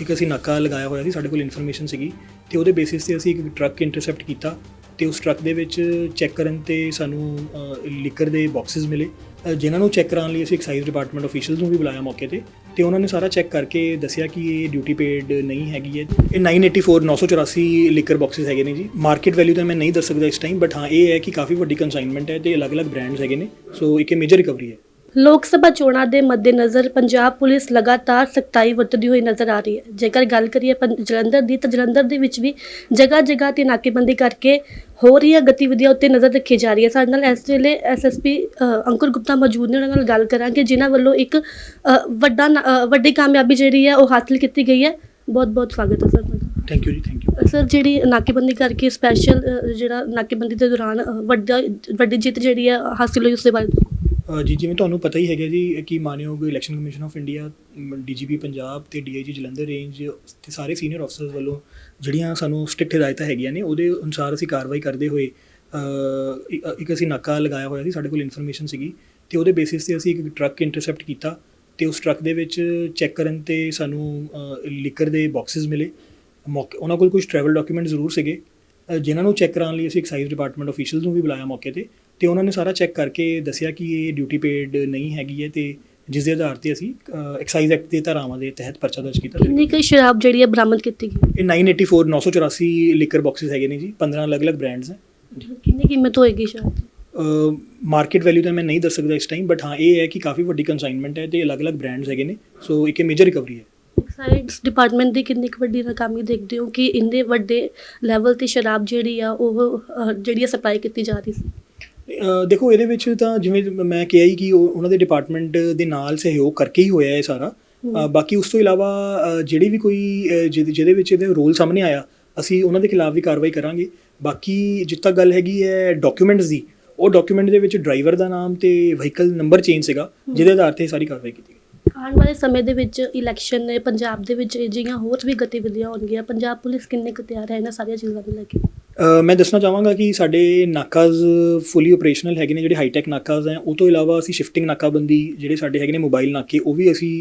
ਇੱਕ ਅਸੀਂ ਨਾਕਾ ਲਗਾਇਆ ਹੋਇਆ ਸੀ, ਸਾਡੇ ਕੋਲ ਇਨਫੋਰਮੇਸ਼ਨ ਸੀਗੀ ਤੇ ਉਹਦੇ ਬੇਸਿਸ ਤੇ ਅਸੀਂ ਇੱਕ ਟਰੱਕ ਇੰਟਰਸੈਪਟ ਕੀਤਾ ਤੇ ਉਸ ਟਰੱਕ ਦੇ ਵਿੱਚ ਚੈੱਕ ਕਰਨ ਤੇ ਸਾਨੂੰ ਲਿਕਰ ਦੇ ਬਾਕਸਸ ਮਿਲੇ। ਜਿਨ੍ਹਾਂ ਨੂੰ ਚੈੱਕ ਕਰਾਉਣ ਲਈ ਅਸੀਂ ਐਕਸਾਈਜ਼ ਡਿਪਾਰਟਮੈਂਟ ਅਫੀਸ਼ੀਅਲਸ ਨੂੰ ਵੀ ਬੁਲਾਇਆ ਮੌਕੇ ਤੇ ਤੇ ਉਹਨਾਂ ਨੇ ਸਾਰਾ ਚੈੱਕ ਕਰਕੇ ਦੱਸਿਆ ਕਿ ਇਹ ਡਿਊਟੀ ਪੇਡ ਨਹੀਂ ਹੈਗੀ ਹੈ। ਇਹ 984 984 ਲਿਕਰ ਬਾਕਸਸ ਹੈਗੇ ਨੇ ਜੀ। ਮਾਰਕੀਟ ਵੈਲਿਊ ਤਾਂ ਮੈਂ ਨਹੀਂ ਦੱਸ ਸਕਦਾ ਇਸ ਟਾਈਮ ਬਟ ਹਾਂ, ਇਹ ਹੈ ਕਿ ਕਾਫੀ ਵੱਡੀ ਕੰਸਾਈਨਮੈਂਟ ਹੈ ਤੇ ਅਲੱਗ-ਅਲੱਗ ਬ੍ਰਾਂਡਸ ਹੈਗੇ ਨੇ। ਸੋ ਇੱਕ ਮੇਜਰ ਰਿਕਵਰੀ ਹੈ। ਲੋਕ ਸਭਾ ਚੋਣਾਂ ਦੇ ਮੱਦੇਨਜ਼ਰ ਪੰਜਾਬ ਪੁਲਿਸ ਲਗਾਤਾਰ ਸਖਤਾਈ ਵਰਤਦੀ ਹੋਈ ਨਜ਼ਰ ਆ ਰਹੀ ਹੈ। ਜੇਕਰ ਗੱਲ ਕਰੀਏ ਪੰ- ਜਲੰਧਰ ਦੀ ਤਾਂ ਜਲੰਧਰ ਦੇ ਵਿੱਚ ਵੀ ਜਗ੍ਹਾ ਜਗ੍ਹਾ ਤੇ ਨਾਕੇਬੰਦੀ ਕਰਕੇ ਹੋ ਰਹੀਆਂ ਗਤੀਵਿਧੀਆਂ ਉੱਤੇ ਨਜ਼ਰ ਰੱਖੀ ਜਾ ਰਹੀ ਹੈ। ਸਾਡੇ ਨਾਲ ਇਸ ਵੇਲੇ ਐਸਐਸਪੀ ਅੰਕੁਰ ਗੁਪਤਾ ਮੌਜੂਦ ਨੇ ਉਹਨਾਂ ਨਾਲ ਗੱਲ ਕਰਾਂਗੇ ਜਿਨ੍ਹਾਂ ਵੱਲੋਂ ਇੱਕ ਅ, ਵੱਡਾ ਨਾ- ਅ, ਵੱਡੀ ਕਾਮਯਾਬੀ ਜਿਹੜੀ ਹੈ ਉਹ ਹਾਸਲ ਕੀਤੀ ਗਈ ਹੈ। ਬਹੁਤ ਬਹੁਤ ਸਵਾਗਤ ਹੈ ਸਰ ਤੁਹਾਡਾ। ਥੈਂਕ ਯੂ ਜੀ ਥੈਂਕ ਯੂ ਸਰ ਜਿਹੜੀ ਨਾਕੇਬੰਦੀ ਕਰਕੇ ਸਪੈਸ਼ਲ ਜਿਹੜਾ ਨਾਕੇਬੰਦੀ ਦੇ ਦੌਰਾਨ ਅ, ਵੱਡਾ ਵੱਡੀ ਜਿੱਤ ਜਿਹੜੀ ਹੈ ਹਾਸਲ ਹੋਈ ਉਸ ਦੇ ਬਾਰੇ ਜੀ, ਜਿਵੇਂ ਤੁਹਾਨੂੰ ਪਤਾ ਹੀ ਹੈਗਾ ਜੀ ਕਿ ਮਾਨਯੋਗ election commission of India DGP Punjab ਤੇ ਡੀਆਈਜੀ ਜਲੰਧਰ ਰੇਂਜ ਤੇ ਸਾਰੇ ਸੀਨੀਅਰ ਅਫਸਰਸ ਵੱਲੋਂ ਜਿਹੜੀਆਂ ਸਾਨੂੰ ਸਟ੍ਰਿਕਟ ਹਦਾਇਤਾਂ ਹੈਗੀਆਂ ਨੇ, ਉਹਦੇ ਅਨੁਸਾਰ ਅਸੀਂ ਕਾਰਵਾਈ ਕਰਦੇ ਹੋਏ ਇੱਕ ਅਸੀਂ ਨਾਕਾ ਲਗਾਇਆ ਹੋਇਆ ਸੀ, ਸਾਡੇ ਕੋਲ ਇਨਫੋਰਮੇਸ਼ਨ ਸੀਗੀ ਤੇ ਉਹਦੇ ਬੇਸਿਸ ਤੇ ਅਸੀਂ ਇੱਕ ਟਰੱਕ ਇੰਟਰਸੈਪਟ ਕੀਤਾ ਤੇ ਉਸ ਟਰੱਕ ਦੇ ਵਿੱਚ ਚੈੱਕ ਕਰਨ ਤੇ ਸਾਨੂੰ ਲਿਕਰ ਦੇ ਬਾਕਸਸ ਮਿਲੇ। ਮੌਕੇ, ਉਹਨਾਂ ਕੋਲ ਕੁਝ ਟਰੈਵਲ ਡਾਕੂਮੈਂਟ ਜ਼ਰੂਰ ਸੀਗੇ। ਜਿਨ੍ਹਾਂ ਨੂੰ ਚੈੱਕ ਕਰਾਉਣ ਲਈ ਅਸੀਂ ਐਕਸਾਈਜ਼ ਡਿਪਾਰਟਮੈਂਟ ਅਫੀਸ਼ੀਅਲਸ ਨੂੰ ਵੀ ਬੁਲਾਇਆ ਮੌਕੇ ਤੇ ਤੇ ਉਹਨਾਂ ਨੇ ਸਾਰਾ ਚੈੱਕ ਕਰਕੇ ਦੱਸਿਆ ਕਿ ਇਹ ਡਿਊਟੀ ਪੇਡ ਨਹੀਂ ਹੈਗੀ ਹੈ ਤੇ ਜਿਸ ਦੇ ਆਧਾਰ ਤੇ ਅਸੀਂ ਐਕਸਾਈਜ਼ ਐਕਟ ਦੇ ਧਾਰਾਵਾਂ ਦੇ ਤਹਿਤ ਪਰਚਾ ਦਰਜ ਕੀਤਾ ਕਿੰਨੀ ਕੁ ਸ਼ਰਾਬ ਜਿਹੜੀ ਹੈ ਬਰਾਮਦ ਕੀਤੀ ਗਈ? ਇਹ 984 984 ਲਿਕਰ ਬਾਕਸਸ ਹੈਗੇ ਨੇ ਜੀ 15 ਅਲੱਗ-ਅਲੱਗ ਬ੍ਰਾਂਡਸ ਹੈ। ਕਿੰਨੀ ਕੀਮਤ ਹੋਏਗੀ ਸ਼ਰਾਬ ਮਾਰਕੀਟ ਵੈਲਿਊ ਤਾਂ ਮੈਂ ਨਹੀਂ ਦੱਸ ਸਕਦਾ ਇਸ ਟਾਈਮ ਬਟ ਹਾਂ ਇਹ ਹੈ ਕਿ ਕਾਫੀ ਵੱਡੀ ਕੰਸਾਈਨਮੈਂਟ ਹੈ ਤੇ ਅਲੱਗ-ਅਲੱਗ ਬ੍ਰਾਂਡਸ ਹੈਗੇ ਨੇ ਸੋ ਇੱਕ ਮੇਜਰ ਰਿਕਵਰੀ ਹੈ। ਐਕਸਾਈਜ਼ ਡਿਪਾਰਟਮੈਂਟ ਦੀ ਕਿੰਨੀ ਕੁ ਵੱਡੀ ਨਾਕਾਮੀ ਦੇਖਦੇ ਹੋ ਕਿ ਇੰਨੇ ਵੱਡੇ ਲੈਵਲ ਤੇ ਸ਼ਰਾਬ ਜਿਹੜੀ ਆ ਉਹ ਅਹ, ਜਿਹੜੀ ਸਪਲਾਈ ਕੀਤੀ ਜਾ ਰਹੀ ਸੀ? ਅ, ਦੇਖੋ ਇਹਦੇ ਵਿੱਚ ਤਾਂ ਜਿਵੇਂ ਮੈਂ ਕਿਹਾ ਹੀ ਕਿ ਉਹ- ਉਹਨਾਂ ਦੇ ਡਿਪਾਰਟਮੈਂਟ ਦੇ ਨਾਲ ਸਹਿਯੋਗ ਕਰਕੇ ਹੀ ਹੋਇਆ ਇਹ ਸਾਰਾ। ਅ, ਬਾਕੀ ਉਸ ਤੋਂ ਇਲਾਵਾ ਅ, ਜਿਹੜੀ ਵੀ ਕੋਈ ਅ, ਜਿਹਦੇ ਜਿਹਦੇ ਵਿੱਚ ਇਹਦੇ ਰੋਲ ਸਾਹਮਣੇ ਆਇਆ ਅਸੀਂ ਉਹਨਾਂ ਦੇ ਖਿਲਾਫ ਵੀ ਕਾਰਵਾਈ ਕਰਾਂਗੇ। ਬਾਕੀ ਜਿੱਥੇ ਤੱਕ ਗੱਲ ਹੈਗੀ ਹੈ ਡਾਕੂਮੈਂਟਸ ਦੀ ਉਹ ਡਾਕੂਮੈਂਟ ਦੇ ਵਿੱਚ ਡਰਾਈਵਰ ਦਾ ਨਾਮ ਤੇ ਵਹੀਕਲ ਨੰਬਰ ਚੇਂਜ ਸੀਗਾ ਜਿਹਦੇ ਆਧਾਰ ਤੇ ਇਹ ਸਾਰੀ ਕਾਰਵਾਈ ਕੀਤੀ ਗਈ। ਆਉਣ ਵਾਲੇ ਸਮੇਂ ਦੇ ਵਿੱਚ ਇਲੈਕਸ਼ਨ ਨੇ ਪੰਜਾਬ ਦੇ ਵਿੱਚ ਅਜਿਹੀਆਂ ਹੋਰ ਵੀ ਗਤੀਵਿਧੀਆਂ ਹੋਣਗੀਆਂ। ਪੰਜਾਬ ਪੁਲਿਸ ਕਿੰਨੇ ਕੁ ਤਿਆਰ ਹੈ ਇਹਨਾਂ ਸਾਰੀਆਂ ਚੀਜ਼ਾਂ ਨੂੰ ਲੈ ਕੇ? ਮੈਂ ਦੱਸਣਾ ਚਾਹਾਂਗਾ ਕਿ ਸਾਡੇ ਨਾਕਾਜ਼ ਫੁੱਲੀ ਆਪਰੇਸ਼ਨਲ ਹੈਗੇ ਨੇ ਜਿਹੜੇ ਹਾਈਟੈਕ ਨਾਕਾਜ਼ ਹੈ ਉਹ ਤੋਂ ਇਲਾਵਾ ਅਸੀਂ ਸ਼ਿਫਟਿੰਗ ਨਾਕਾਬੰਦੀ ਜਿਹੜੇ ਸਾਡੇ ਹੈਗੇ ਨੇ ਮੋਬਾਈਲ ਨਾਕੇ ਉਹ ਵੀ ਅਸੀਂ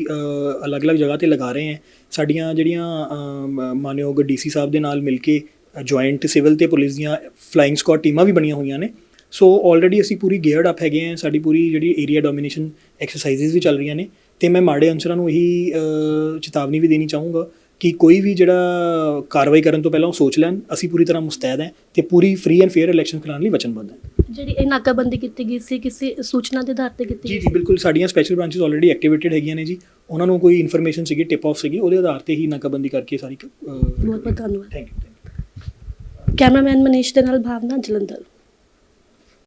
ਅਲੱਗ-ਅਲੱਗ ਜਗ੍ਹਾ ਤੇ ਲਗਾ ਰਹੇ ਹਾਂ। ਸਾਡੀਆਂ ਜਿਹੜੀਆਂ ਅ, ਮ- ਮਾਨਯੋਗ ਡੀਸੀ ਸਾਹਿਬ ਦੇ ਨਾਲ ਮਿਲ ਕੇ ਜੁਆਇੰਟ ਸਿਵਲ ਤੇ ਪੁਲਿਸ ਦੀਆਂ ਫਲਾਈਂਗ ਸਕੁਆਡ ਟੀਮਾਂ ਵੀ ਬਣੀਆਂ ਹੋਈਆਂ ਨੇ। ਸੋ ਆਲਰੇਡੀ ਅਸੀਂ ਪੂਰੀ ਗੇਅਰਡ ਅਪ ਹੈਗੇ ਹਾਂ ਸਾਡੀ ਪੂਰੀ ਜਿਹੜੀ ਏਰੀਆ ਡੋਮੀਨੇਸ਼ਨ ਐਕਸਰਸਾਈਜ਼ਸ ਵੀ ਚੱਲ ਰਹੀਆਂ ਨੇ। ਤੇ ਮੈਂ ਮਾੜੇ ਅਨਸਰਾਂ ਨੂੰ ਇਹੀ ਚੇਤਾਵਨੀ ਵੀ ਦੇਣੀ ਚਾਹੂੰਗਾ ਕਿ ਕੋਈ ਵੀ ਜਿਹੜਾ ਕਾਰਵਾਈ ਕਰਨ ਤੋਂ ਪਹਿਲਾਂ ਉਹ ਸੋਚ ਲੈਣ ਅਸੀਂ ਪੂਰੀ ਤਰ੍ਹਾਂ ਮੁਸਤੈਦ ਹਾਂ ਤੇ ਪੂਰੀ ਫ੍ਰੀ ਐਂਡ ਫੇਅਰ ਇਲੈਕਸ਼ਨ ਕਰਾਉਣ ਲਈ ਵਚਨਬੱਧ ਹਾਂ। ਜਿਹੜੀ ਇਹ ਨਾਕਾਬੰਦੀ ਕੀਤੀ ਗਈ ਸੀ ਕਿਸੇ ਸੂਚਨਾ ਦੇ ਆਧਾਰ ਤੇ ਕੀਤੀ ਜੀ ਜੀ ਬਿਲਕੁਲ ਸਾਡੀਆਂ ਸਪੈਸ਼ਲ ਬ੍ਰਾਂਚਸ ਆਲਰੇਡੀ ਐਕਟੀਵੇਟਡ ਹੈਗੀਆਂ ਨੇ ਜੀ। ਉਹਨਾਂ ਨੂੰ ਕੋਈ ਇਨਫੋਰਮੇਸ਼ਨ ਸੀਗੀ ਟਿਪ ਆਫ ਸੀਗੀ ਉਹਦੇ ਆਧਾਰ ਤੇ ਹੀ ਨਾਕਾਬੰਦੀ ਕਰਕੇ ਸਾਰੀ ਬਹੁਤ ਬਹੁਤ ਧੰਨਵਾਦ। ਥੈਂਕ ਯੂ ਕੈਮਰਾਮੈਨ ਮਨੀਸ਼ ਦੇ ਨਾਲ ਭਾਵਨਾ ਜਲੰਧਰ।